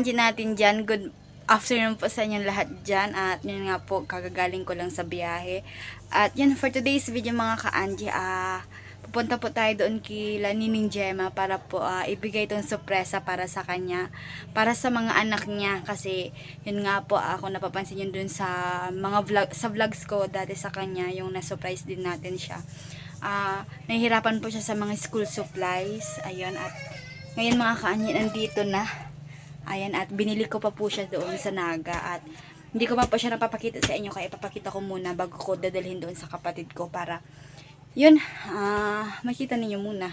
kanji natin dyan, good afternoon po sa inyong lahat dyan. At yun nga po, kagagaling ko lang sa biyahe. At yun, for today's video mga ka-anji, ah, pupunta po tayo doon kila Nining Gemma para po ah, ibigay itong sorpresa para sa kanya, para sa mga anak niya. Kasi yun nga po, ako napapansin yun doon sa mga vlog, sa vlogs ko dati sa kanya, yung na-surprise din natin siya. Ah, nahihirapan po siya sa mga school supplies. Ayun, at ngayon mga kaanyi, nandito na. Ayan, at binili ko pa po siya doon sa Naga. At hindi ko pa po siya napapakita sa inyo, kaya ipapakita ko muna bago ko dadalhin doon sa kapatid ko para, yun, ah, makita ninyo muna.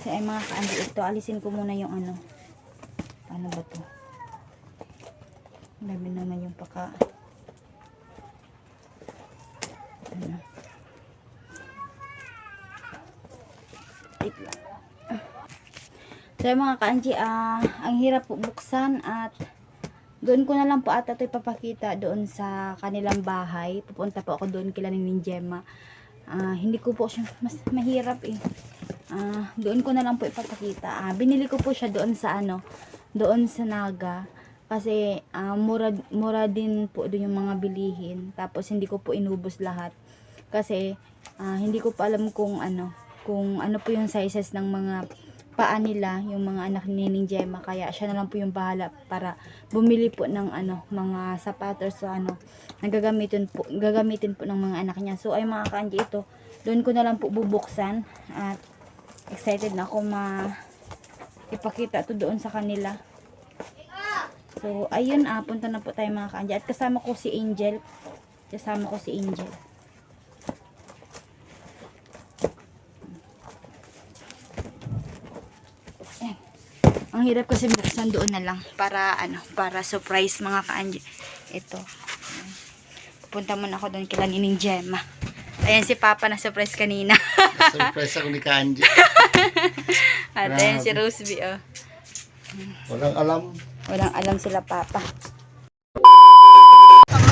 So, ay mga kaanyi, ito, alisin ko muna yung ano. Ano ba to? Dami naman yung paka... Ano? Wait lang. So yung mga kanji, ah, ang hirap po buksan at doon ko na lang po ata ito ipapakita doon sa kanilang bahay. Pupunta po ako doon kila ni Gemma. Ah, hindi ko po siya, mas mahirap eh. Ah, doon ko na lang po ipapakita. Ah, binili ko po siya doon sa ano, doon sa Naga. Kasi ah, mura, mura din po doon yung mga bilihin. Tapos hindi ko po inubos lahat. Kasi ah, hindi ko pa alam kung ano, kung ano po yung sizes ng mga paa nila, yung mga anak ni Nining Gemma. Kaya siya na lang po yung bahala para bumili po ng ano, mga sapatos so ano, nagagamitin po, gagamitin po ng mga anak niya. So ay mga kanji ito, doon ko na lang po bubuksan at excited na ako ma ipakita to doon sa kanila. So ayun, ah, punta na po tayo mga kanji. At kasama ko si Angel. Kasama ko si Angel. Ang hirap kasi buksan doon na lang para ano, para surprise mga kaanji. Ito. Pupunta muna ako doon kila Nining Gemma. Ayan si Papa na surprise kanina. Surprise ako ni Kanji. At ayan si Roseby oh. Walang alam. Walang alam sila Papa.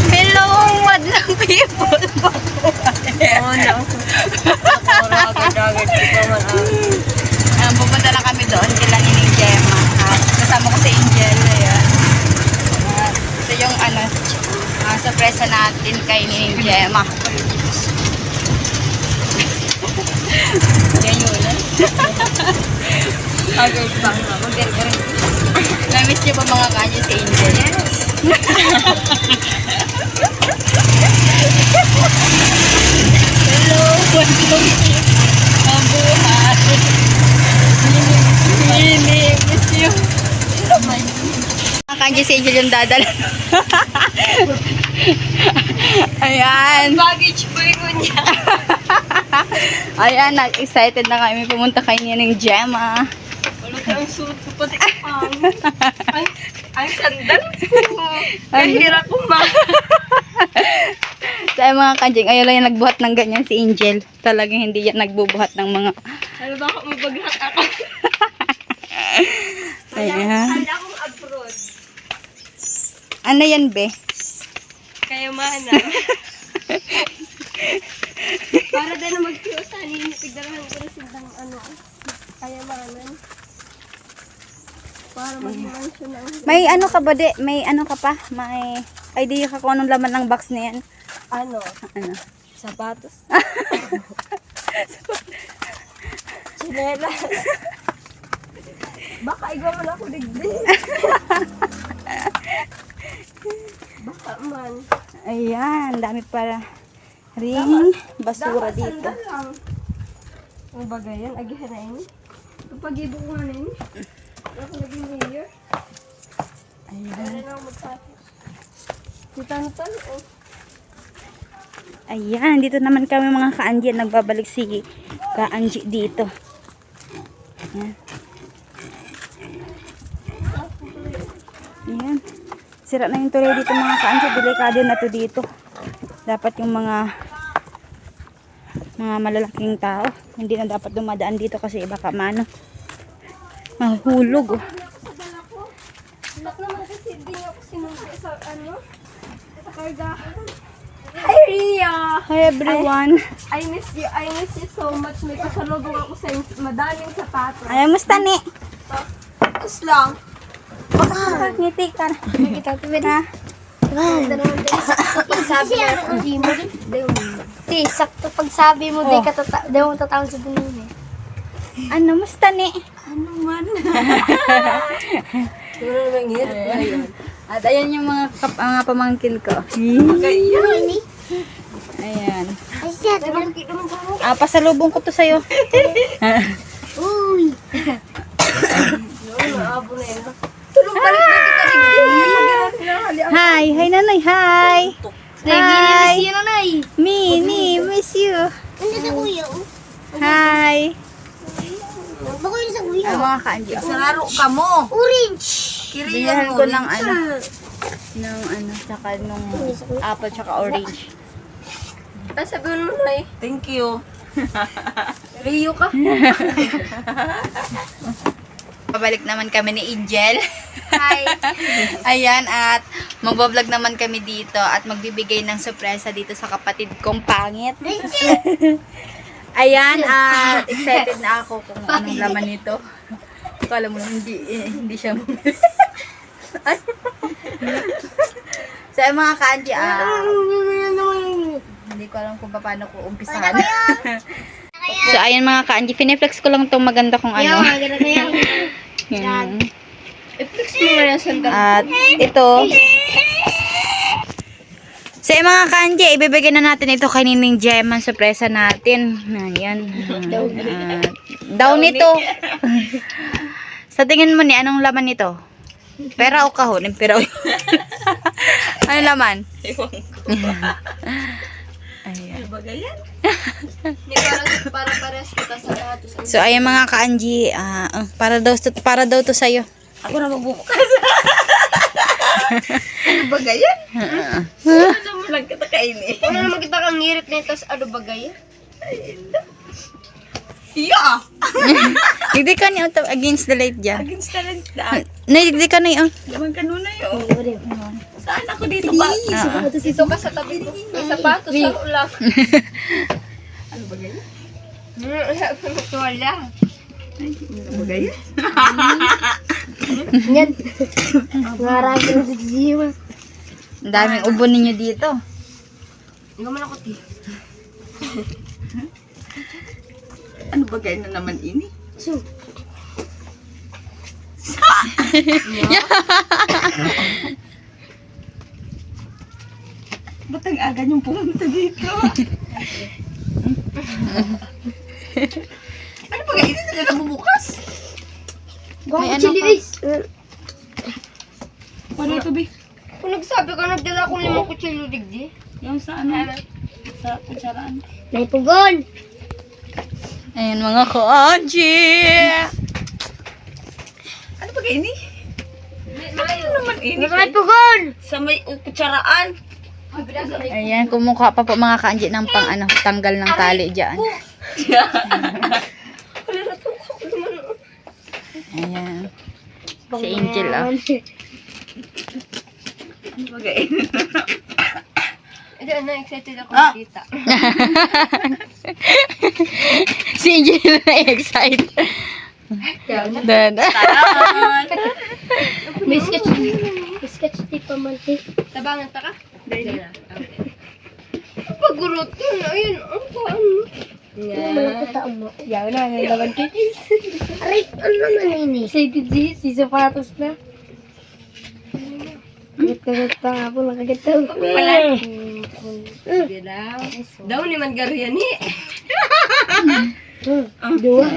Hello, madlang people. Oo na. Ako agad-agad ko pa man ah. Um, pupunta na kami doon kila Nining Gemma. At kasama ko si Angel. Ayan. At ito yung ano, uh, surprise natin kay Nining Gemma. Yan yun. eh. Agad pa nga. Mag-gargarin. Na-miss niyo ba mga kanyo si Angel? Hello, welcome to Mabuhay. Mini, miss you. Kanyo si Angel yung dadal. Ayan. Baggage boy ko niya. Ayan, nag-excited na kami pumunta kay Nining Gemma. Kang suit ko pati ang. Ay, ang sandal ko. Kahira ko ma. Sa mga kanjing, ayaw lang yung nagbuhat ng ganyan si Angel. Talagang hindi yan nagbubuhat ng mga... Ano ba ako mabaghat ako? Ayan. Kala akong abroad. Ano yan, be? Kaya mana. Para din na magkiusan, hinipigdarahan ko na silang ano. Kaya manan. Para mansion ang May ano ka ba, de? May ano ka pa? May idea ka kung anong laman ng box na yan? ano, Ano? sapatos. Chinelas. Baka igaw mo na ako digdi. Baka man. Ayan, dami para ring basura dito. Ang bagay yan, agihan na yun. Kapag ibo ko na yun. Ayan, dito naman kami mga ka-Anji. Nagbabalik si ka-Anji dito. Ayan. Ayan. Sira na yung tuloy dito mga ka-Anji. Delikado na to dito. Dapat yung mga mga malalaking tao. Hindi na dapat dumadaan dito kasi baka mano. Mahulog. Oh. Lak naman kasi hindi niya ako sinunod sa ano. Sa kargahan. Hi, Ria! Hi everyone. I miss you. I miss you so much. May kasalubong ako sa madaming sapatos. Ay, musta ni? sapatos lang. Ngiti ka na. Nakita ko na. Di, sakto pagsabi mo, di ka tatawag sa dunin. Ano, musta ni? Ano man? Ano naman hirap na yun? At ayan yung mga, kap, mga pamangkin ko. Kaya. Ayan. Ah, pasalubong ko to sa'yo. Uy! Balik na kita digdi. Hi! Hi, nanay! Hi! Hi! Mini, miss you! Ano sa kuya? oh? Hi! Bako yun sa kuya. Ang mga kanji. Oh. Sararo ka mo. Orange! Binahan ko ng ano. Ng ano, tsaka nung apple tsaka orange. Ah, sabihin mo na eh. Thank you. Rio ka. Pabalik naman kami ni Angel. Hi. Ayan, at magbablog naman kami dito at magbibigay ng sorpresa dito sa kapatid kong pangit. Ayan, at excited na ako kung anong laman nito. Kala mo hindi, eh, hindi siya bumili. so, yung mga kanji, ah, hindi ko alam kung paano ko umpisahan. so, ayan mga kanji, fineflex ko lang itong maganda kong ano. Yan. I-flex mo nga yung mga kanji, ibibigay na natin ito kay Nining Gem ang sorpresa natin. Ayan. At daw nito. Sa tingin mo ni, anong laman nito? Pera o kahon? Yung Pera o Anong laman? Ayan. Bagayan. Hindi para, para pares kita sa lahat. So, ayan mga kanji, ah, ah, para daw to, para daw to sa'yo. Ako na magbubukas. Ano bagayan? Ah. Ano mo lang kita kainin? Ano naman kita kang ngirit na ito sa ano bagay? Yeah! Hindi ka niya against the light dyan. Against talent lang. Naigdi ka na yun. Naman kanuna yun. Saan ako dito ba? Dito ka sa tabi ko. May sapatos sa ulang. Ano bagayan? Wala. Ano bagayan? Yan. Ngarami na si Jiwa. Ang daming ubo ninyo dito. Hindi ko man ako ti. Ano bagayan na naman ini? So, Ba't ang aga niyong pumunta dito? ano ba hindi nila nabubukas? May ano chili pa? guys. Ano ito, Bi? Kung nagsabi ka, nagdala ko limang kutsilyo digdi. Yung sa ano? Sa kutsaraan. May pugon. Ayan mga kanji. Ano ba ini? Ano naman ini? May pugon. Sa may kutsaraan. Ayan, kumukuha pa po mga kanji ng pang ano, tanggal ng tali dyan. Ayan. Si Angel ah. Ba ini? Ito, ano, excited ako Ah. makita. si Angel na excited. Dan. May sketch. May sketch tape pa man. Tabangan ta ka? Dahil na. Pagurot yun. Ayun. Ang paan. Yan. Malapit mo. Yan na. Yan naman kikis. Aray. Ano naman ini? Excited si, si sapatos na. Kagat-kagat pa nga po. Nakagataw. Wala. Mm. Daw ni man garo yan eh. Dua.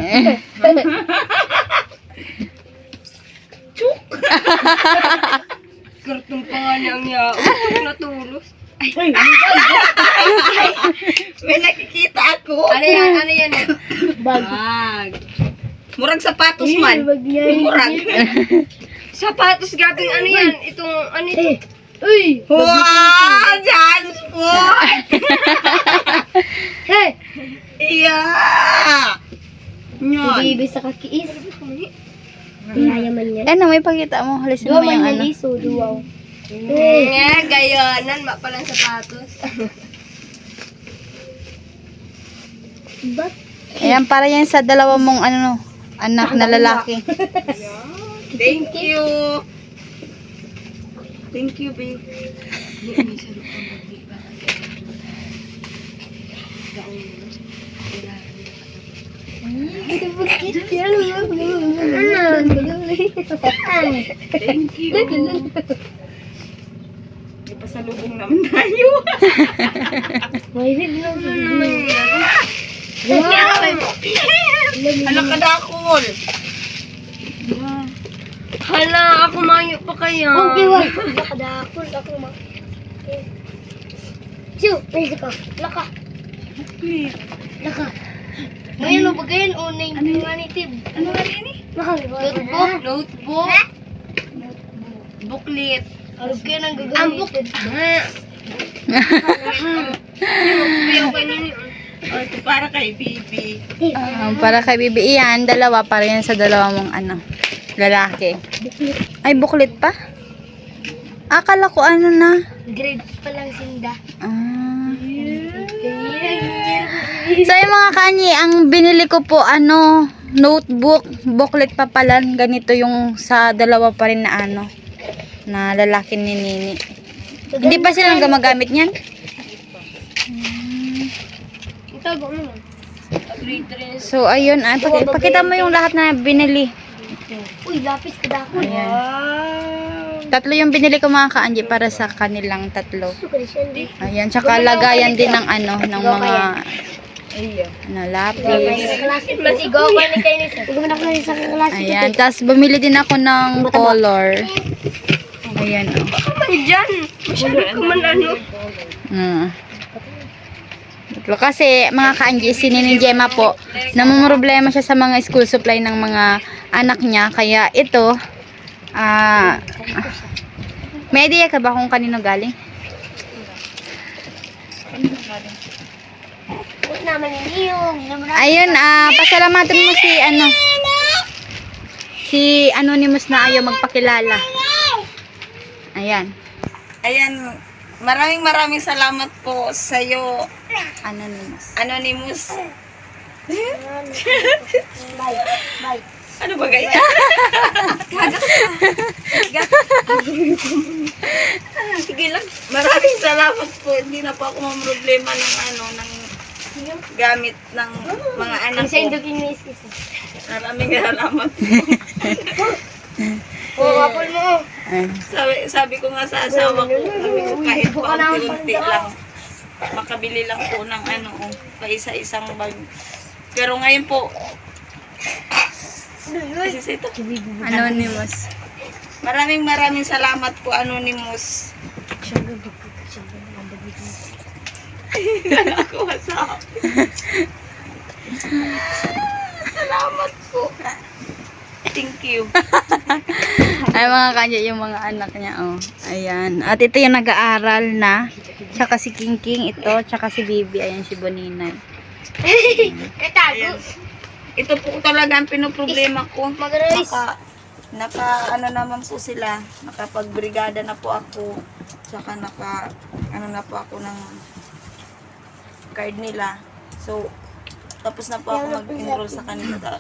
Kartong pa nga niya ang yao. Natulos. May nakikita ako. Ano yan? Ano yan? Bag. Bag. Murag sapatos man. Bag yan. Murag. Sapatos gabing ano yan? Itong ano ito? Uy! Wow! Dyan po! Hey! Yeah! Yun. Bibi sa kakiis. Kaya man yan. Ano, may pakita mo. Dua mo yung man ano. yan iso, duwaw. Hey! Nga, gayonan. Mapalang sapatos. Ba't? Ayan, para yan sa dalawa mong ano, anak na lalaki. Thank you. Thank you, babe. Thank you. May pasalubong naman tayo. Ano naman yan? Hala ka dakol. Hala, ako mayo pa kaya. Okay, wag. Nakadakol ako ma. Siyo, pwede ka. Laka. Laka. Ngayon, ano ba ganyan? Unay humanitib. Ano nga yan eh? Notebook? Notebook? Booklet. Alog kayo ng Ang. Oh, ito para kay Bibi. Ah, para kay Bibi iyan, dalawa para yan sa dalawa mong ano, lalaki. Ay, buklit pa? Akala ko ano na. Grade pa lang sinda. Ah. So yung mga kanyi, ang binili ko po ano, notebook, booklet pa pala, ganito yung sa dalawa pa rin na ano, na lalaki ni Nini. Hindi pa silang gumagamit niyan? Itago mo 3. So ayun, ay, paki- pakita mo yung lahat na binili. Uy, lapis kadakol. Ayan. Wow. Tatlo yung binili ko mga kaanji para sa kanilang tatlo. Ka Ayan, tsaka lagayan din ng ano, ng mga ano, lapis. Masigaw ka ni kaklase. Ayan, tapos bumili din ako ng color. Ayan, oh. Ay, dyan. Masyado ka man ano. Mm. Ito, Kasi mga kaanji, si Nini Gemma po, namumroblema siya sa mga school supply ng mga anak niya. Kaya ito, ah, may idea ka ba kung kanino galing? Ayun, ah, pasalamatan mo si ano, si Anonymous na ayaw magpakilala. Ayan, Ayan, maraming maraming salamat po sa iyo, Anonymous. Anonymous. Bye. Bye. Ano ba gaya? Sige lang. Maraming salamat po. Hindi na po ako problema ng ano, ng gamit ng mga anak ko. Maraming salamat po. Oo, apol mo. Sabi, sabi ko nga sa asawa ko, sabi ko kahit paunti-unti lang, makabili lang po ng ano, pa isa-isang bag. Pero ngayon po, kasi sa ito, Anonymous. maraming maraming salamat po Anonymous. Salamat po. Thank you. Ay mga kanya yung mga anak niya oh. Ayan. At ito yung nag-aaral na. Tsaka si King King ito, tsaka si Bibi, ayan si Boninay. Etago. Ito po talaga ang pinoproblema ko. Naka, naka ano naman po sila, nakapagbrigada na po ako. Saka naka, ano na po ako ng card nila. So, tapos na po ako mag-enroll sa kanila.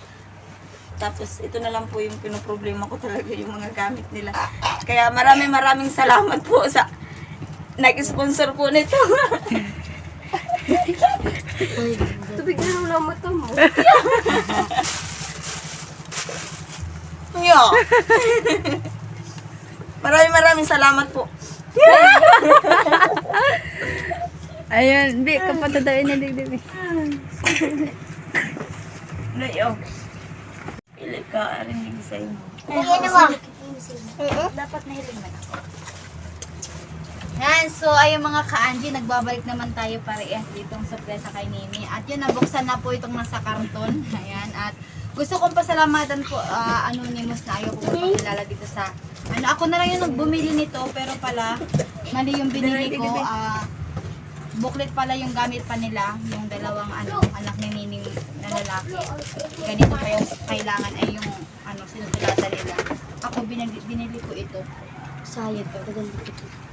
Ta- Tapos, ito na lang po yung pinoproblema ko talaga, yung mga gamit nila. Kaya maraming maraming salamat po sa nag-sponsor po nito. Tubig na lang mata mo. Yo. maraming maraming salamat po. Ayun, Bi, kapatadawin na digdig. Layo. Pili ka, arinig sa inyo. Ayan naman. Dapat nahiling man ako. Yan, so ayun mga ka-Angie, nagbabalik naman tayo para i-ask itong sorpresa kay Nini. At yun, nabuksan na po itong nasa karton. Ayan, at gusto kong pasalamatan po ah, Anonymous na ayaw ko magpakilala dito sa... Ano, ako na lang yung bumili nito, pero pala, mali yung binili ko. ah booklet pala yung gamit pa nila, yung dalawang ano, anak ni Nining na lalaki. Ganito pa yung kailangan ay yung ano, sinusulatan nila. Ako binili, binili ko ito. Sayad ka.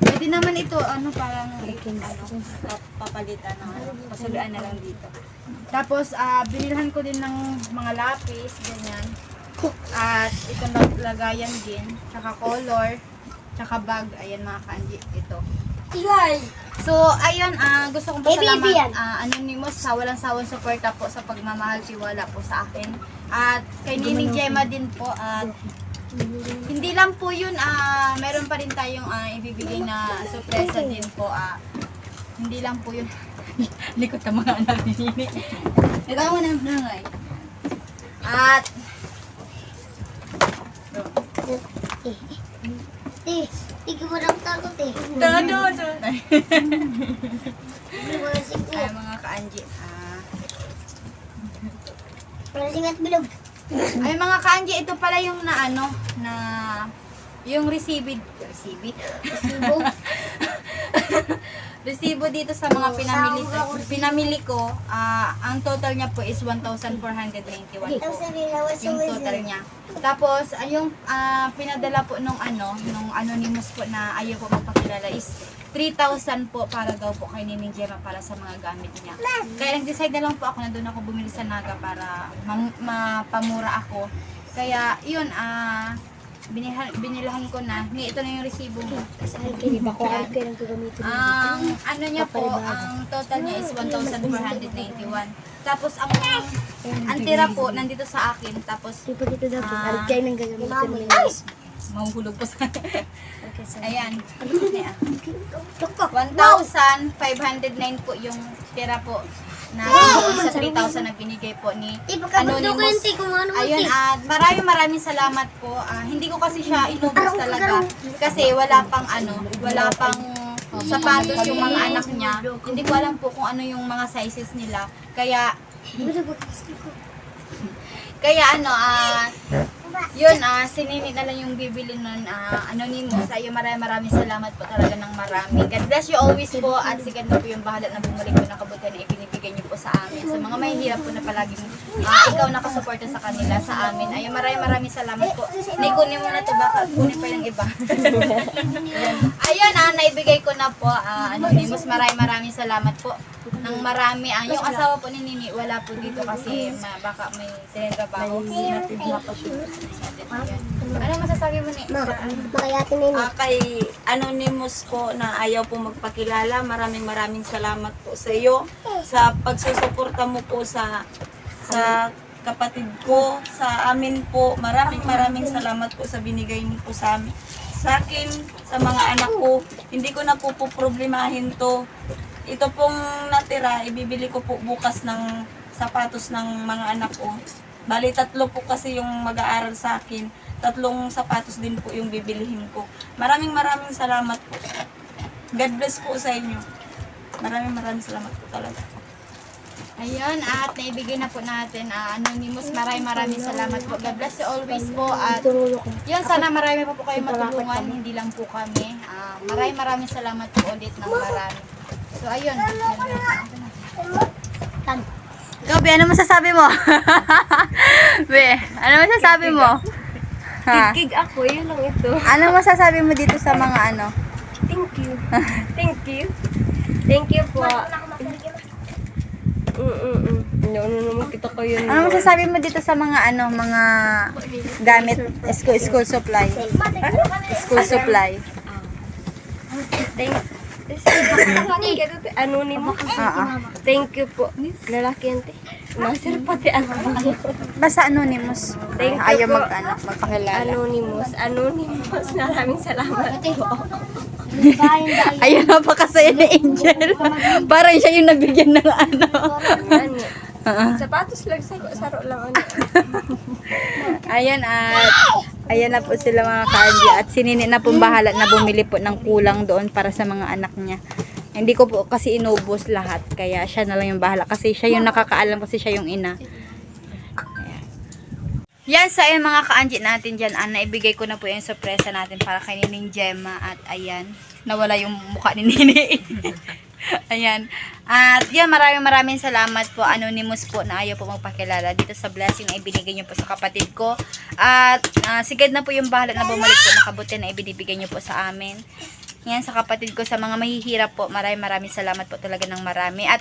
Pwede naman ito, ano, parang ano, pap- papalitan ng ano, pasulian na lang dito. Tapos, ah binilhan ko din ng mga lapis, ganyan. At itong lag- lagayan din. Tsaka color. Tsaka bag. Ayan mga kanji. Ito. Tigay! So, ayun, ah, gusto kong pasalamat ah, Anonymous sa walang sawang suporta po sa pagmamahal, tiwala po sa akin. At kay Nining Gemma din po. At hindi lang po yun, ah, meron pa rin tayong ah, ibibigay na sorpresa din po. Ah, hindi lang po yun. Likot ng mga anak ni Nini. Ito mo na nangay. At, Eh, tigil mo lang takot eh. dodo, dodo. Tigil mo lang singko. Ay, mga ka-anji. Ah, Para singat bilog. Ay mga kanji, ito pala yung na ano, na yung receipt, receipt, Sibo. resibo dito sa mga pinamili, pinamili ko, ah, ang total niya po is 1,491 Ang po. Yung total niya. Tapos, ay, yung ah, pinadala po nung ano, nung anonymous po na ayaw po magpakilala is 3,000 po para daw po kay Nining Gemma para sa mga gamit niya. Kaya nag-decide na lang po ako na doon ako bumili sa Naga para mapamura ako. Kaya, yun, ah, binihan, binilahan ko na. Ni, ito na yung resibo mo. Hindi ba ko ay kailang gagamitin Ang ano niya po, ang total niya is 1,491. Tapos ang ang tira po nandito sa akin. Tapos pa dito daw. Ah. Ang kayo nang gagamitin mo mahuhulog po sa Okay, so. Ayan. Ayan. Tuko. 1,509 po yung tira po na doon sa 3,000 na binigay po ni Anonymous. ano Ayun, at maraming maraming salamat po. Ah, hindi ko kasi siya inubos talaga. Kasi wala pang ano, wala pang sapatos yung mga anak niya. Hindi ko alam po kung ano yung mga sizes nila. Kaya, kaya ano, ah, yun, ah, sinini na lang yung bibili nun, ah, anonymous. Ayun, maraming maraming salamat po talaga ng marami. God bless you always po at si God po yung bahala na bumalik po ng kabutihan na ibinibigay niyo po sa amin. Sa mga mahihirap po na palaging ah, ikaw nakasuporta sa kanila, sa amin. Ayun, maraming maraming salamat po. Naikunin mo na to baka kunin pa yung iba. Ayun, ah, naibigay ko na po, ah, anonymous. Maraming maraming salamat po. Nang marami, ah, yung asawa po ni Nini, wala po dito kasi ma, baka may tinatrabaho. Hindi. Ano masasabi mo ni? Makayatin na yun. Ah, kay Anonymous po na ayaw po magpakilala, maraming maraming salamat po sa iyo sa pagsusuporta mo po sa sa kapatid ko, sa amin po. Maraming maraming salamat po sa binigay mo po sa amin. Sa akin, sa mga anak ko, hindi ko na po po problemahin to. Ito pong natira, ibibili ko po bukas ng sapatos ng mga anak ko. Bali, tatlo po kasi yung mag-aaral sa akin. Tatlong sapatos din po yung bibilihin ko. Maraming maraming salamat po. God bless po sa inyo. Maraming maraming salamat po talaga. Ayun, at naibigay na po natin. ah, anonymous, maraming maraming salamat po. God bless you always po. At yun, sana marami pa po kayo matulungan. Hindi lang po kami. Ah, maraming maraming salamat po ulit ng marami. So, ayun. Be, ano masasabi mo? Be, ano masasabi mo? Ha? Kig ako, yun lang ito. Ano masasabi mo dito sa mga ano? Thank you. Thank you. Thank you po. Mm-mm-mm. No, no, no, kita ko yun. Ano masasabi mo dito sa mga ano, mga gamit, school, school supply? School supply. Thank Anonymous. Oo. Thank you po. Lalaki yan, te. Master pati ako. Basta anonymous. Thank you Ayaw po. mag, ano, magpakilala. Anonymous. Anonymous. Maraming salamat po. Ayun, napakasaya ni Angel. Parang siya yung nabigyan ng ano. Ano? Sapatos lang, saro, saro lang. Ano? Ayan at ayan na po sila mga kanji at sinini na pong bahala na bumili po ng kulang doon para sa mga anak niya. Hindi ko po kasi inubos lahat kaya siya na lang yung bahala kasi siya yung nakakaalam kasi siya yung ina. Ayan. Yan sa ayan mga kaanji natin dyan. Ah, naibigay ko na po yung sorpresa natin para kay Nining Gemma at ayan, nawala yung mukha ni Nini. ayan. At yan, maraming maraming salamat po. Anonymous po na ayaw po magpakilala dito sa blessing na ibinigay niyo po sa kapatid ko. At ah, sigad na po yung bahala na bumalik po na kabuti na ibinibigay niyo po sa amin. Yan sa kapatid ko sa mga mahihirap po. Maraming maraming salamat po talaga ng marami. At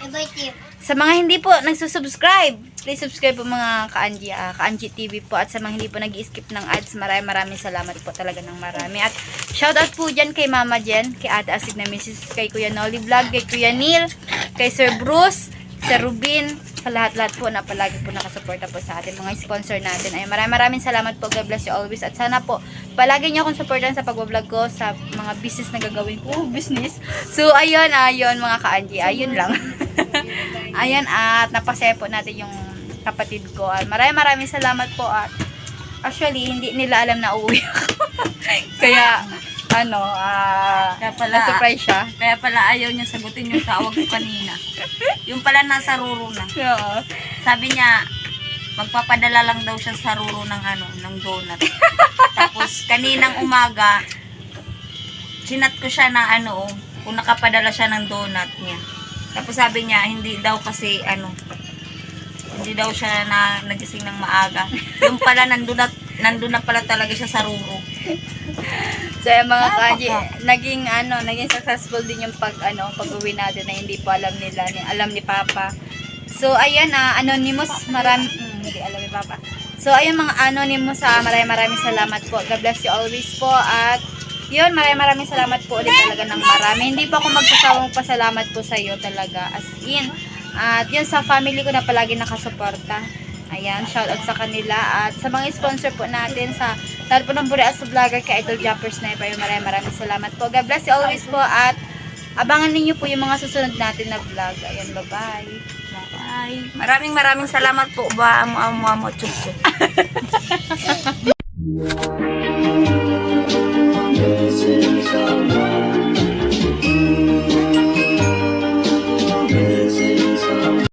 sa mga hindi po nagsusubscribe, please subscribe po mga ka-Anji, ah, ka-Anji TV po. At sa mga hindi po nag skip ng ads, maraming maraming salamat po talaga ng marami. At shoutout po dyan kay Mama Jen, kay Ate Asig na Mrs. kay Kuya Nolly Vlog, kay Kuya Neil, kay Sir Bruce, Sir Rubin, sa lahat-lahat po na palagi po nakasuporta po sa ating mga sponsor natin. Ay maraming maraming salamat po. God bless you always. At sana po, palagi niyo akong supportan sa pagbablog ko sa mga business na gagawin ko. business. So, ayun, ayun mga ka-Angie. Ayun lang. ayun, at napasaya po natin yung kapatid ko. At maraming maraming salamat po. At actually, hindi nila alam na uuwi ako. Kaya, ano, ah, Kaya pala- na-surprise siya. Kaya pala ayaw niya sagutin yung tawag ko kanina. Yung pala nasa ruro na. Oo. Sabi niya, magpapadala lang daw siya sa ruro ng ano, ng donut. Tapos kaninang umaga, sinat ko siya na ano, kung nakapadala siya ng donut niya. Tapos sabi niya, hindi daw kasi ano, hindi daw siya na nagising ng maaga. Yung pala nandun na, nandun na pala talaga siya sa ruro. So, yung mga kanji, naging ano, naging successful din yung pag ano, pag-uwi natin na hindi po alam nila, ni, alam ni Papa. So, ayan ah, anonymous, marami, mm, hindi alam ni Papa. So, ayun mga anonymous, ah, maraming maraming salamat po. God bless you always po. At, yun, maraming maraming salamat po ulit talaga ng marami. Hindi po ako magsasawang pasalamat po sa iyo talaga. As in, at yun sa family ko na palagi nakasuporta. Ayan, shoutout sa kanila. At sa mga sponsor po natin sa lalo po ng Burias Vlogger kay Idol Jumper Sniper. Maraming maraming salamat po. God bless you always po. At abangan ninyo po yung mga susunod natin na vlog. Ayan, bye-bye. Bye. Maraming maraming salamat po ba amo amo amo chup chup.